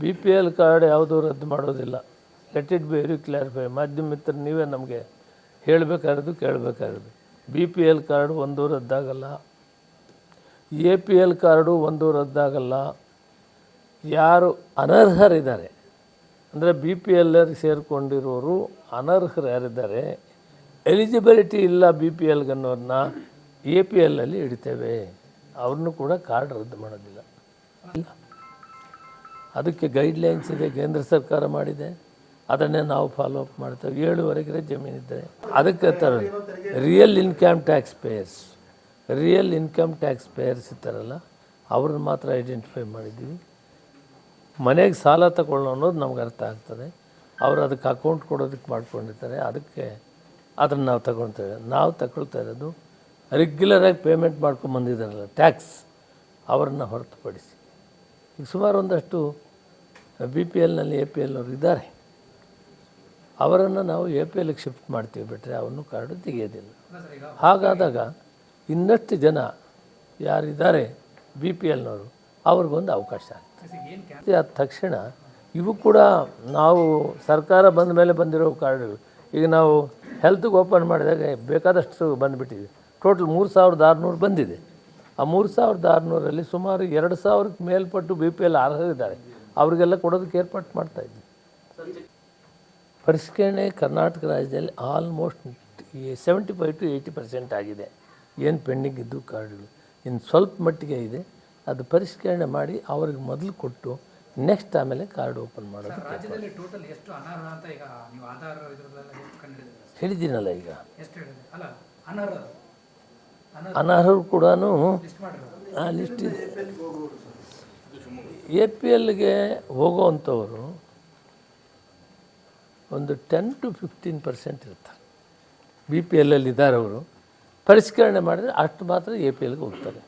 B P L card ಯಾವುದೂ ರದ್ದು ಮಾಡೋದಿಲ್ಲ. Let it be very clarify ಮಾಧ್ಯಮ ಮಿತ್ರ, ನೀವೇ ನಮಗೆ ಹೇಳಬೇಕಾಗಿರೋದು ಕೇಳಬೇಕಾಗಿರೋದು. ಬಿ ಪಿ ಎಲ್ ಕಾರ್ಡು ಒಂದು ರದ್ದಾಗಲ್ಲ. ಎ ಪಿ ಎಲ್ ಕಾರ್ಡು ಒಂದು ರದ್ದಾಗಲ್ಲ. ಯಾರು ಅನರ್ಹರಿದ್ದಾರೆ, ಅಂದರೆ ಬಿ ಪಿ ಎಲ್ ಸೇರಿಕೊಂಡಿರೋರು ಅನರ್ಹರು ಯಾರಿದ್ದಾರೆ, ಎಲಿಜಿಬಿಲಿಟಿ ಇಲ್ಲ ಬಿ ಪಿ ಎಲ್ಗನ್ನೋರನ್ನ ಎ ಪಿ ಎಲ್ಲಲ್ಲಿ ಇಡ್ತೇವೆ. ಅವ್ರನ್ನೂ ಕೂಡ ಕಾರ್ಡ್ ರದ್ದು ಮಾಡೋದಿಲ್ಲ. ಇಲ್ಲ ಅದಕ್ಕೆ ಗೈಡ್ಲೈನ್ಸ್ ಇದೆ, ಕೇಂದ್ರ ಸರ್ಕಾರ ಮಾಡಿದೆ. ಅದನ್ನೇ ನಾವು ಫಾಲೋ ಅಪ್ ಮಾಡ್ತೇವೆ. ಏಳುವರೆಗೆ ಜಮೀನಿದ್ದರೆ ಅದಕ್ಕೆ ಥರ real income tax payers real income tax payers ಇರ್ತಾರಲ್ಲ, ಅವ್ರನ್ನ ಮಾತ್ರ ಐಡೆಂಟಿಫೈ ಮಾಡಿದ್ದೀವಿ. ಮನೆಗೆ ಸಾಲ ತಗೊಳ್ಳೋ ಅನ್ನೋದು ನಮ್ಗೆ ಅರ್ಥ ಆಗ್ತದೆ. ಅವರು ಅದಕ್ಕೆ ಅಕೌಂಟ್ ಕೊಡೋದಕ್ಕೆ ಮಾಡ್ಕೊಂಡಿರ್ತಾರೆ. ಅದಕ್ಕೆ ಅದನ್ನು ನಾವು ತಗೊಳ್ತೇವೆ ನಾವು ತಗೊಳ್ತಾ ಇರೋದು ರೆಗ್ಯುಲರಾಗಿ ಪೇಮೆಂಟ್ ಮಾಡ್ಕೊಂಬಂದಿದ್ದಾರಲ್ಲ ಟ್ಯಾಕ್ಸ್ ಅವರನ್ನು ಹೊರತುಪಡಿಸಿ. ಈಗ ಸುಮಾರು ಒಂದಷ್ಟು ಬಿ ಪಿ ಎಲ್ನಲ್ಲಿ ಎ ಪಿ ಎಲ್ನವ್ರು ಇದ್ದಾರೆ. ಅವರನ್ನು ನಾವು ಎ ಪಿ ಎಲ್ಗೆ ಶಿಫ್ಟ್ ಮಾಡ್ತೀವಿ ಬಿಟ್ಟರೆ ಅವನು ಕಾರ್ಡು ತೆಗೆಯೋದಿಲ್ಲ. ಹಾಗಾದಾಗ ಇನ್ನಷ್ಟು ಜನ ಯಾರಿದ್ದಾರೆ ಬಿ ಪಿ ಎಲ್ನವರು ಅವ್ರಿಗೊಂದು ಅವಕಾಶ ಆಗ್ತದೆ. ಆದ ತಕ್ಷಣ ಇವು ಕೂಡ ನಾವು ಸರ್ಕಾರ ಬಂದ ಮೇಲೆ ಬಂದಿರೋ ಕಾರ್ಡ್ಗಳು. ಈಗ ನಾವು ಹೆಲ್ತ್ಗೆ ಓಪನ್ ಮಾಡಿದಾಗ ಬೇಕಾದಷ್ಟು ಬಂದುಬಿಟ್ಟಿದೆ. ಟೋಟಲ್ ಮೂರು ಸಾವಿರದ ಆರುನೂರು ಬಂದಿದೆ. ಆ ಮೂರು ಸಾವಿರದ ಆರುನೂರಲ್ಲಿ ಸುಮಾರು ಎರಡು ಸಾವಿರಕ್ಕೆ ಮೇಲ್ಪಟ್ಟು ಬಿ ಪಿ ಎಲ್ ಅರ್ಹರಿದ್ದಾರೆ. ಅವರಿಗೆಲ್ಲ ಕೊಡೋದಕ್ಕೆ ಏರ್ಪಾಟ್ ಮಾಡ್ತಾ ಇದ್ವಿ. ಪರಿಷ್ಕರಣೆ ಕರ್ನಾಟಕ ರಾಜ್ಯದಲ್ಲಿ almost seventy five to eighty percent ಆಗಿದೆ. ಏನು ಪೆಂಡಿಂಗ್ ಇದ್ದು ಕಾರ್ಡ್ಗಳು. ಇನ್ನು ಸ್ವಲ್ಪ ಮಟ್ಟಿಗೆ ಇದೆ. ಅದು ಪರಿಷ್ಕರಣೆ ಮಾಡಿ ಅವ್ರಿಗೆ ಮೊದಲು ಕೊಟ್ಟು ನೆಕ್ಸ್ಟ್ ಆಮೇಲೆ ಕಾರ್ಡ್ ಓಪನ್ ಮಾಡೋದು ಹೇಳಿದ್ದೀನಲ್ಲ ಈಗ. ಅನರ್ಹರು ಕೂಡ ಲಿಸ್ಟ್ ಮಾಡಿರೋದು. ಆ ಲಿಸ್ಟ್ ಇದೆ. ಎ ಪಿ ಎಲ್ಗೆ ಹೋಗೋವಂಥವರು ಒಂದು ಟೆನ್ ಟು ಫಿಫ್ಟೀನ್ ಪರ್ಸೆಂಟ್ ಇರ್ತಾರೆ ಬಿ ಪಿ ಎಲ್ಲಲ್ಲಿ ಇದ್ದಾರೆ ಅವರು. ಪರಿಷ್ಕರಣೆ ಮಾಡಿದರೆ ಅಷ್ಟು ಮಾತ್ರ ಎ ಪಿ ಎಲ್ಗೆ ಹೋಗ್ತಾರೆ.